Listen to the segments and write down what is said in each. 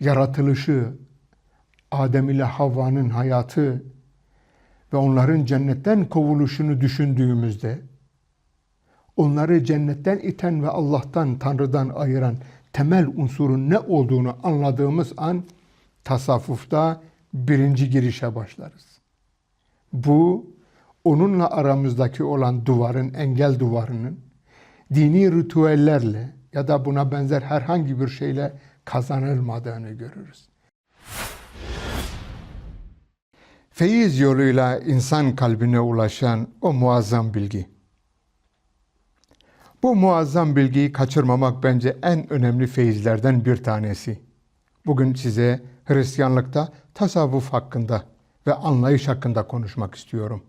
yaratılışı, Adem ile Havva'nın hayatı ve onların cennetten kovuluşunu düşündüğümüzde onları cennetten iten ve Allah'tan, Tanrı'dan ayıran temel unsurun ne olduğunu anladığımız an tasavvufta birinci girişe başlarız. Bu onunla aramızdaki olan duvarın, engel duvarının dini ritüellerle ya da buna benzer herhangi bir şeyle kazanılmadığını görürüz. Feyiz yoluyla insan kalbine ulaşan o muazzam bilgi. Bu muazzam bilgiyi kaçırmamak bence en önemli feyizlerden bir tanesi. Bugün size Hristiyanlıkta tasavvuf hakkında ve anlayış hakkında konuşmak istiyorum.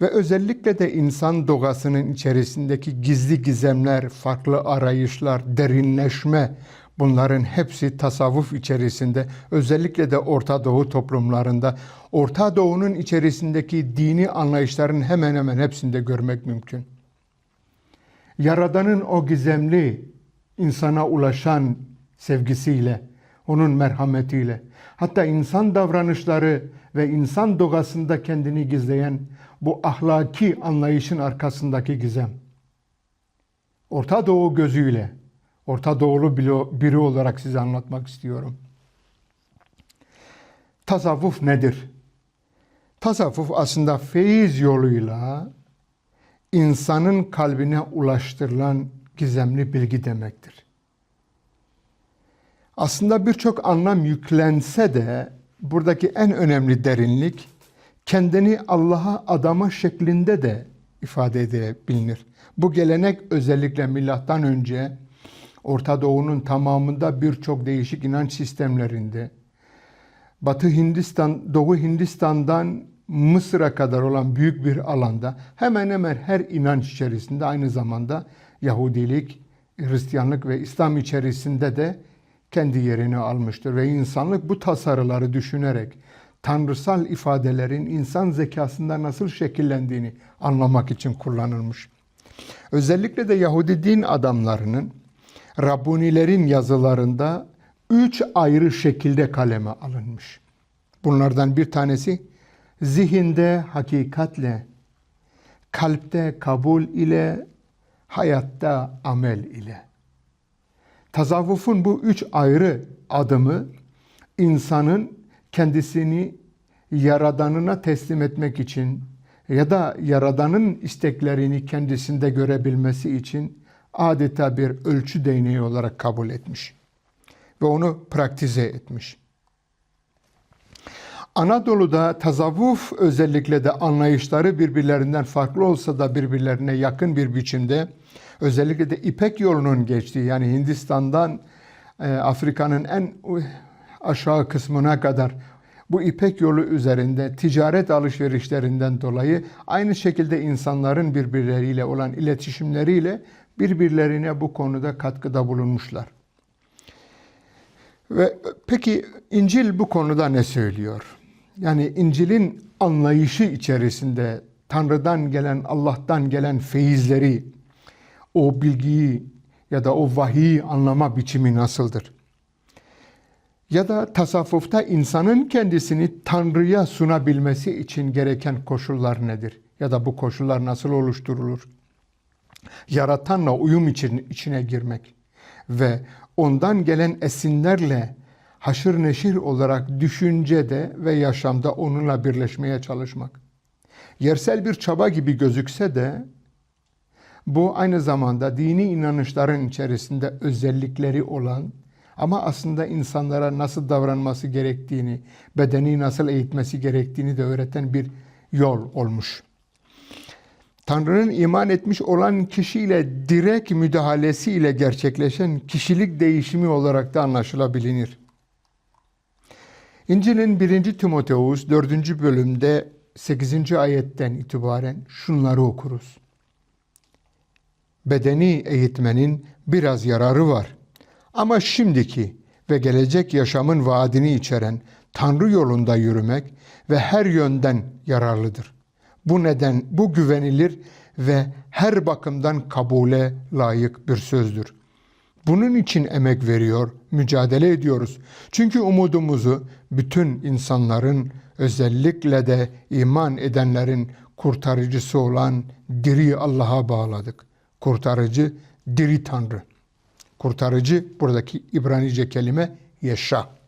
Ve özellikle de insan doğasının içerisindeki gizli gizemler, farklı arayışlar, derinleşme bunların hepsi tasavvuf içerisinde özellikle de Orta Doğu toplumlarında Orta Doğu'nun içerisindeki dini anlayışların hemen hemen hepsinde görmek mümkün. Yaradan'ın o gizemli insana ulaşan sevgisiyle, onun merhametiyle, hatta insan davranışları ve insan doğasında kendini gizleyen bu ahlaki anlayışın arkasındaki gizem. Orta Doğu gözüyle, Orta Doğulu biri olarak size anlatmak istiyorum. Tasavvuf nedir? Tasavvuf aslında feyiz yoluyla insanın kalbine ulaştırılan gizemli bilgi demektir. Aslında birçok anlam yüklense de buradaki en önemli derinlik kendini Allah'a adama şeklinde de ifade edebilir. Bu gelenek özellikle milattan önce Orta Doğu'nun tamamında birçok değişik inanç sistemlerinde Batı Hindistan, Doğu Hindistan'dan Mısır'a kadar olan büyük bir alanda hemen hemen her inanç içerisinde aynı zamanda Yahudilik, Hristiyanlık ve İslam içerisinde de kendi yerini almıştır ve insanlık bu tasarıları düşünerek tanrısal ifadelerin insan zekasında nasıl şekillendiğini anlamak için kullanılmış. Özellikle de Yahudi din adamlarının Rabbunilerin yazılarında üç ayrı şekilde kaleme alınmış. Bunlardan bir tanesi zihinde hakikatle, kalpte kabul ile, hayatta amel ile. Tasavvufun bu üç ayrı adımı insanın kendisini yaradanına teslim etmek için ya da yaradanın isteklerini kendisinde görebilmesi için adeta bir ölçü değneği olarak kabul etmiş ve onu praktize etmiş. Anadolu'da tasavvuf özellikle de anlayışları birbirlerinden farklı olsa da birbirlerine yakın bir biçimde özellikle de İpek yolunun geçtiği yani Hindistan'dan e, Afrika'nın en aşağı kısmına kadar bu İpek yolu üzerinde ticaret alışverişlerinden dolayı aynı şekilde insanların birbirleriyle olan iletişimleriyle birbirlerine bu konuda katkıda bulunmuşlar. Ve peki İncil bu konuda ne söylüyor? Yani İncil'in anlayışı içerisinde Tanrı'dan gelen, Allah'tan gelen feyizleri, o bilgiyi ya da o vahiyi anlama biçimi nasıldır? Ya da tasavvufta insanın kendisini Tanrı'ya sunabilmesi için gereken koşullar nedir? Ya da bu koşullar nasıl oluşturulur? Yaratanla uyum için, içine girmek ve ondan gelen esinlerle haşır neşir olarak düşüncede ve yaşamda onunla birleşmeye çalışmak. Yersel bir çaba gibi gözükse de bu aynı zamanda dini inanışların içerisinde özellikleri olan ama aslında insanlara nasıl davranması gerektiğini, bedeni nasıl eğitmesi gerektiğini de öğreten bir yol olmuş. Tanrı'nın iman etmiş olan kişiyle direkt müdahalesiyle gerçekleşen kişilik değişimi olarak da anlaşılabilir. İncil'in 1. Timoteus 4. bölümde 8. ayetten itibaren şunları okuruz. Bedeni eğitmenin biraz yararı var. Ama şimdiki ve gelecek yaşamın vaadini içeren Tanrı yolunda yürümek ve her yönden yararlıdır. Bu neden bu güvenilir ve her bakımdan kabule layık bir sözdür. Bunun için emek veriyor, mücadele ediyoruz. Çünkü umudumuzu bütün insanların özellikle de iman edenlerin kurtarıcısı olan diri Allah'a bağladık. Kurtarıcı diri Tanrı. Kurtarıcı buradaki İbranice kelime Yeşa.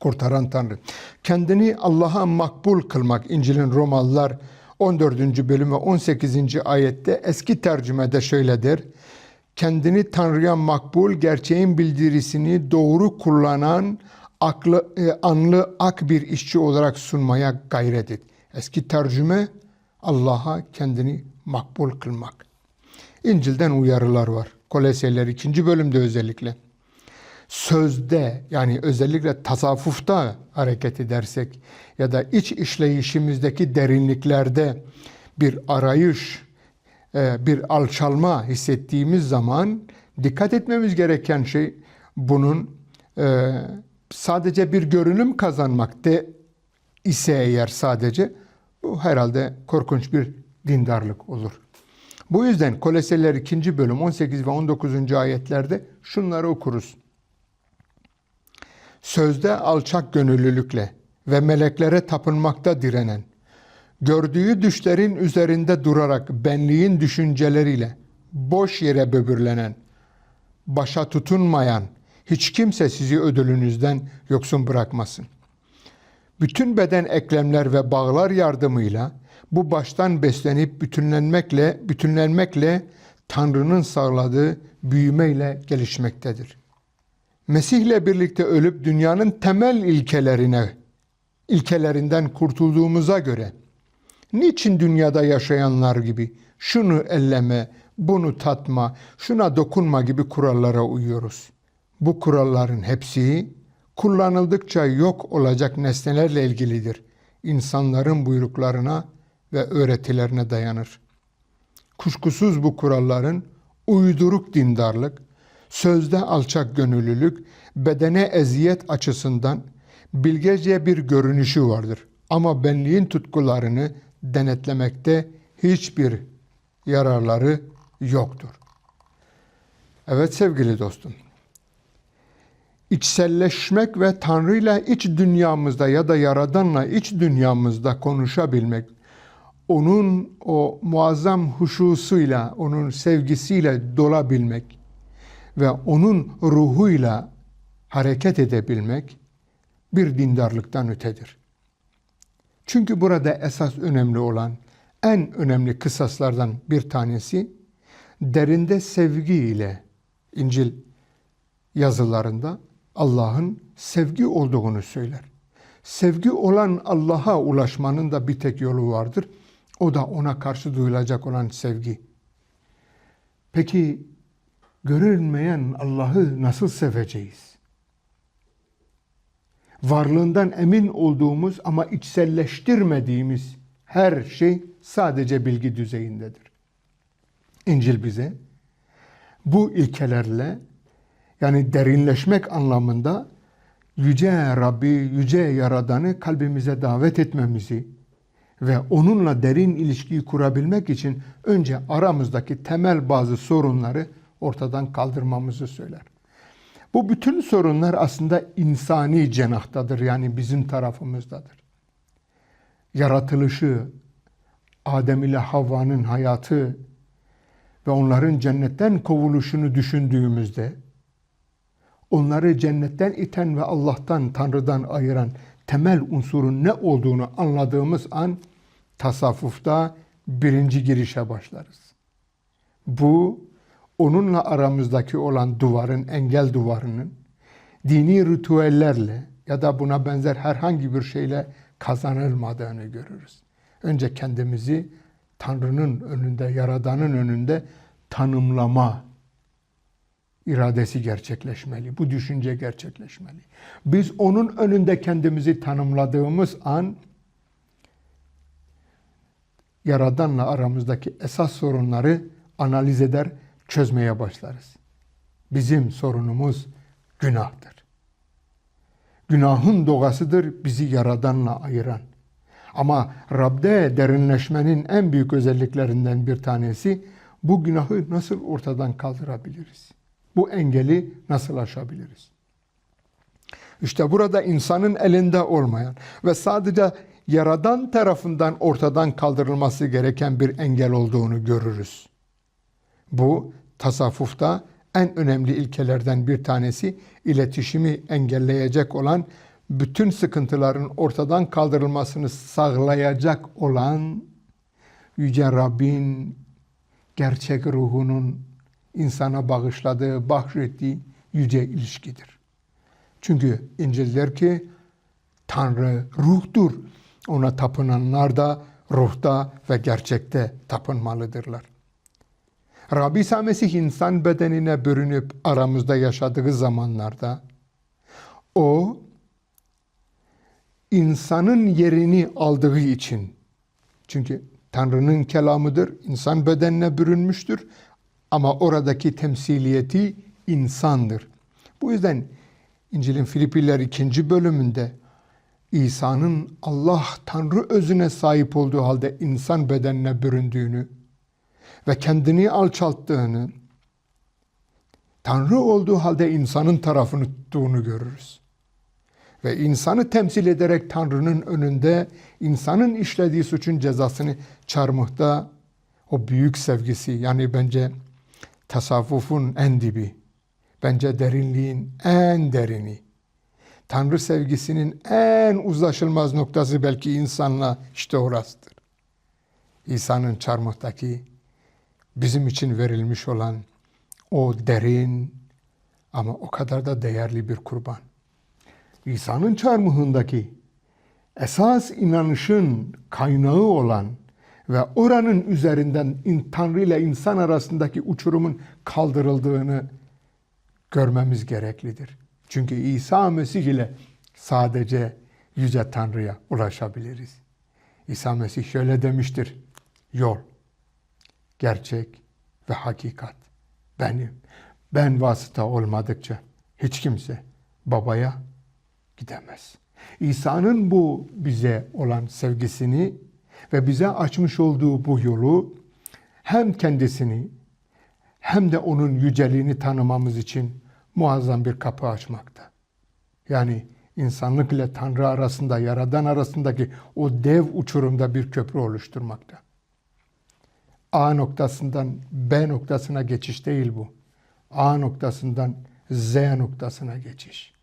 Kurtaran Tanrı. Kendini Allah'a makbul kılmak İncil'in Romalılar 14. bölüm ve 18. ayette eski tercümede şöyle der. Kendini Tanrı'ya makbul, gerçeğin bildirisini doğru kullanan, aklı, e, anlı ak bir işçi olarak sunmaya gayret et. Eski tercüme Allah'a kendini makbul kılmak. İncil'den uyarılar var. Kolosyalılar 2. bölümde özellikle. Sözde yani özellikle tasavvufta hareket edersek ya da iç işleyişimizdeki derinliklerde bir arayış, e, bir alçalma hissettiğimiz zaman dikkat etmemiz gereken şey bunun e, sadece bir görünüm kazanmak de ise eğer sadece bu herhalde korkunç bir dindarlık olur. Bu yüzden Kolosyalılar 2. bölüm 18 ve 19. ayetlerde şunları okuruz. Sözde alçak gönüllülükle ve meleklere tapınmakta direnen, gördüğü düşlerin üzerinde durarak benliğin düşünceleriyle boş yere böbürlenen, başa tutunmayan hiç kimse sizi ödülünüzden yoksun bırakmasın. Bütün beden eklemler ve bağlar yardımıyla bu baştan beslenip bütünlenmekle, bütünlenmekle Tanrı'nın sağladığı büyümeyle gelişmektedir. Mesih'le birlikte ölüp dünyanın temel ilkelerine, ilkelerinden kurtulduğumuza göre niçin dünyada yaşayanlar gibi şunu elleme, bunu tatma, şuna dokunma gibi kurallara uyuyoruz? Bu kuralların hepsi kullanıldıkça yok olacak nesnelerle ilgilidir. İnsanların buyruklarına ve öğretilerine dayanır. Kuşkusuz bu kuralların uyduruk dindarlık, sözde alçak gönüllülük, bedene eziyet açısından bilgece bir görünüşü vardır. Ama benliğin tutkularını denetlemekte hiçbir yararları yoktur. Evet sevgili dostum. İçselleşmek ve Tanrı'yla iç dünyamızda ya da Yaradan'la iç dünyamızda konuşabilmek, onun o muazzam huşusuyla, onun sevgisiyle dolabilmek ve onun ruhuyla hareket edebilmek bir dindarlıktan ötedir. Çünkü burada esas önemli olan, en önemli kısaslardan bir tanesi derinde sevgi ile İncil yazılarında Allah'ın sevgi olduğunu söyler. Sevgi olan Allah'a ulaşmanın da bir tek yolu vardır. O da ona karşı duyulacak olan sevgi. Peki görülmeyen Allah'ı nasıl seveceğiz? Varlığından emin olduğumuz ama içselleştirmediğimiz her şey sadece bilgi düzeyindedir. İncil bize bu ilkelerle yani derinleşmek anlamında yüce Rabbi, yüce Yaradan'ı kalbimize davet etmemizi ve onunla derin ilişkiyi kurabilmek için önce aramızdaki temel bazı sorunları ortadan kaldırmamızı söyler. Bu bütün sorunlar aslında insani cenahtadır yani bizim tarafımızdadır. Yaratılışı, Adem ile Havva'nın hayatı ve onların cennetten kovuluşunu düşündüğümüzde onları cennetten iten ve Allah'tan, Tanrı'dan ayıran temel unsurun ne olduğunu anladığımız an tasavvufta birinci girişe başlarız. Bu onunla aramızdaki olan duvarın, engel duvarının dini ritüellerle ya da buna benzer herhangi bir şeyle kazanılmadığını görürüz. Önce kendimizi Tanrı'nın önünde, Yaradan'ın önünde tanımlama iradesi gerçekleşmeli. Bu düşünce gerçekleşmeli. Biz onun önünde kendimizi tanımladığımız an Yaradan'la aramızdaki esas sorunları analiz eder, çözmeye başlarız. Bizim sorunumuz günahtır. Günahın doğasıdır bizi Yaradan'la ayıran. Ama Rab'de derinleşmenin en büyük özelliklerinden bir tanesi bu günahı nasıl ortadan kaldırabiliriz? Bu engeli nasıl aşabiliriz? İşte burada insanın elinde olmayan ve sadece Yaradan tarafından ortadan kaldırılması gereken bir engel olduğunu görürüz. Bu tasavvufta en önemli ilkelerden bir tanesi iletişimi engelleyecek olan bütün sıkıntıların ortadan kaldırılmasını sağlayacak olan Yüce Rabbin gerçek ruhunun insana bağışladığı, bahşettiği yüce ilişkidir. Çünkü İncil der ki Tanrı ruhtur. Ona tapınanlar da ruhta ve gerçekte tapınmalıdırlar. Rabbi İsa Mesih insan bedenine bürünüp aramızda yaşadığı zamanlarda o insanın yerini aldığı için çünkü Tanrı'nın kelamıdır, insan bedenine bürünmüştür ama oradaki temsiliyeti insandır. Bu yüzden İncil'in Filipiler 2. bölümünde İsa'nın Allah Tanrı özüne sahip olduğu halde insan bedenine büründüğünü ve kendini alçalttığını, Tanrı olduğu halde insanın tarafını tuttuğunu görürüz. Ve insanı temsil ederek Tanrı'nın önünde insanın işlediği suçun cezasını çarmıhta o büyük sevgisi yani bence tasavvufun en dibi, bence derinliğin en derini, Tanrı sevgisinin en uzlaşılmaz noktası belki insanla işte orasıdır. İsa'nın çarmıhtaki bizim için verilmiş olan o derin ama o kadar da değerli bir kurban. İsa'nın çarmıhındaki esas inanışın kaynağı olan ve oranın üzerinden Tanrı ile insan arasındaki uçurumun kaldırıldığını görmemiz gereklidir. Çünkü İsa Mesih ile sadece Yüce Tanrı'ya ulaşabiliriz. İsa Mesih şöyle demiştir. Yol, gerçek ve hakikat benim. Ben vasıta olmadıkça hiç kimse babaya gidemez. İsa'nın bu bize olan sevgisini ve bize açmış olduğu bu yolu hem kendisini hem de onun yüceliğini tanımamız için muazzam bir kapı açmakta. Yani insanlık ile Tanrı arasında, Yaradan arasındaki o dev uçurumda bir köprü oluşturmakta. A noktasından B noktasına geçiş değil bu. A noktasından Z noktasına geçiş.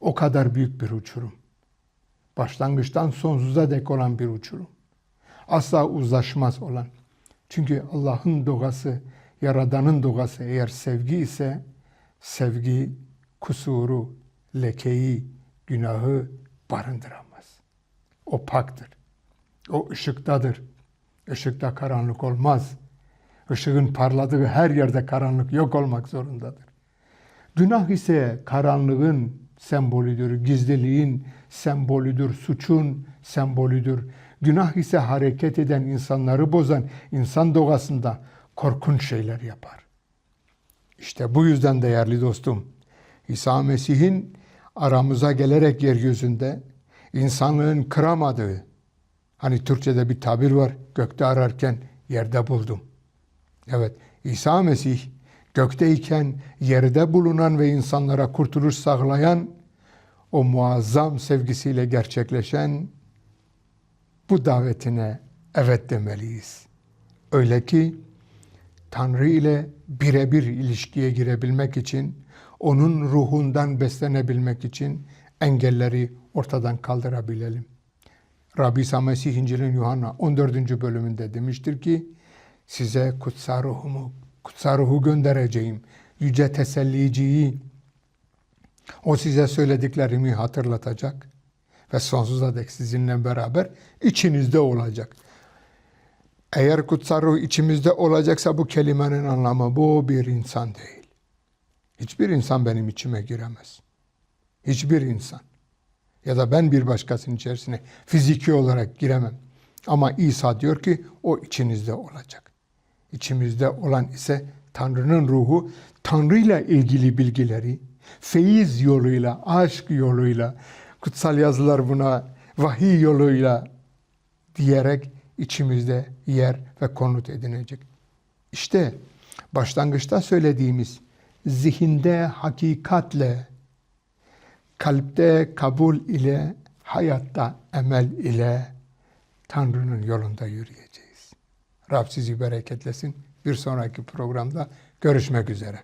O kadar büyük bir uçurum. Başlangıçtan sonsuza dek olan bir uçurum. Asla uzlaşmaz olan. Çünkü Allah'ın doğası, Yaradan'ın doğası eğer sevgi ise sevgi kusuru, lekeyi, günahı barındıramaz. O paktır. O ışıktadır. Işıkta karanlık olmaz. Işığın parladığı her yerde karanlık yok olmak zorundadır. Günah ise karanlığın sembolüdür, gizliliğin sembolüdür, suçun sembolüdür. Günah ise hareket eden insanları bozan insan doğasında korkunç şeyler yapar. İşte bu yüzden değerli dostum, İsa Mesih'in aramıza gelerek yeryüzünde insanlığın kıramadığı, hani Türkçe'de bir tabir var, gökte ararken yerde buldum. Evet, İsa Mesih gökteyken yerde bulunan ve insanlara kurtuluş sağlayan o muazzam sevgisiyle gerçekleşen bu davetine evet demeliyiz. Öyle ki Tanrı ile birebir ilişkiye girebilmek için, onun ruhundan beslenebilmek için engelleri ortadan kaldırabilelim. Rabbi İsa Mesih İncil'in Yuhanna 14. bölümünde demiştir ki, size kutsal ruhumu, kutsal ruhu göndereceğim, yüce teselliciyi. O size söylediklerimi hatırlatacak ve sonsuza dek sizinle beraber içinizde olacak. Eğer kutsal ruh içimizde olacaksa bu kelimenin anlamı bu bir insan değil. Hiçbir insan benim içime giremez. Hiçbir insan. Ya da ben bir başkasının içerisine fiziki olarak giremem. Ama İsa diyor ki o içinizde olacak. İçimizde olan ise Tanrı'nın ruhu, Tanrı ile ilgili bilgileri, feyiz yoluyla, aşk yoluyla, kutsal yazılar buna vahiy yoluyla diyerek içimizde yer ve konut edinecek. İşte başlangıçta söylediğimiz zihinde hakikatle, kalpte kabul ile, hayatta emel ile Tanrı'nın yolunda yürüyeceğiz. Rab sizi bereketlesin. Bir sonraki programda görüşmek üzere.